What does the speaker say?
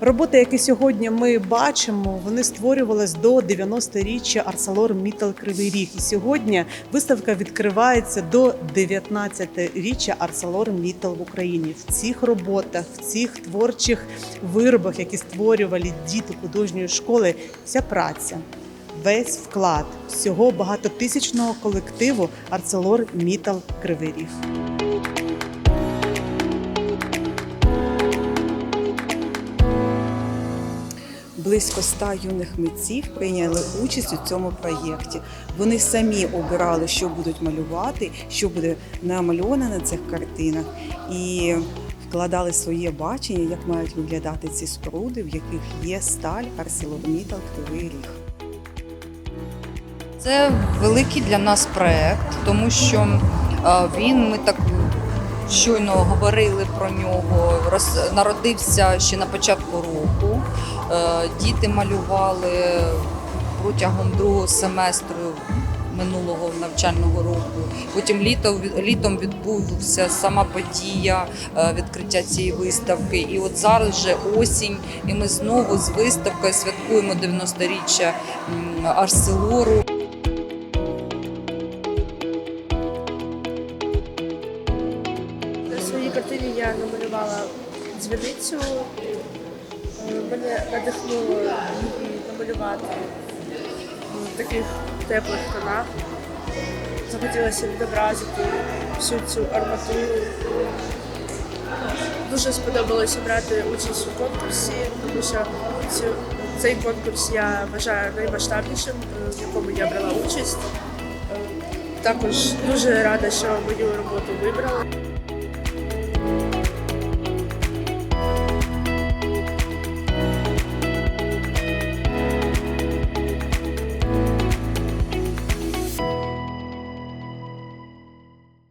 Роботи, які сьогодні ми бачимо, вони створювались до 90-річчя Арселор Мітал Кривий Ріг. І сьогодні виставка відкривається до 19-річчя Арселор Мітал в Україні. В цих роботах, в цих творчих виробах, які створювали діти художньої школи, вся праця. Весь вклад всього багатотисячного колективу Арселор Мітал Кривий Ріг. Близько ста юних митців прийняли участь у цьому проєкті. Вони самі обирали, що будуть малювати, що буде намальовано на цих картинах, і вкладали своє бачення, як мають виглядати ці споруди, в яких є сталь, арселормітал, кривий ріг. Це великий для нас проект, тому що е, він ми так щойно говорили про нього. Роз, народився ще на початку року. Е, Діти малювали протягом другого семестру минулого навчального року. Потім літо, літом відбувся сама подія е, відкриття цієї виставки. І от зараз вже осінь, і ми знову з виставкою святкуємо 90-річчя м, Арселору. Картині я намалювала дзвіницю. Е, Мене надихнуло її намалювати в таких теплих тонах. Захотілося відобразити всю цю арматуру. Дуже сподобалося брати участь у конкурсі, тому що цей конкурс я вважаю наймасштабнішим, е, в якому я брала участь. Е, Також дуже рада, що мою роботу вибрали.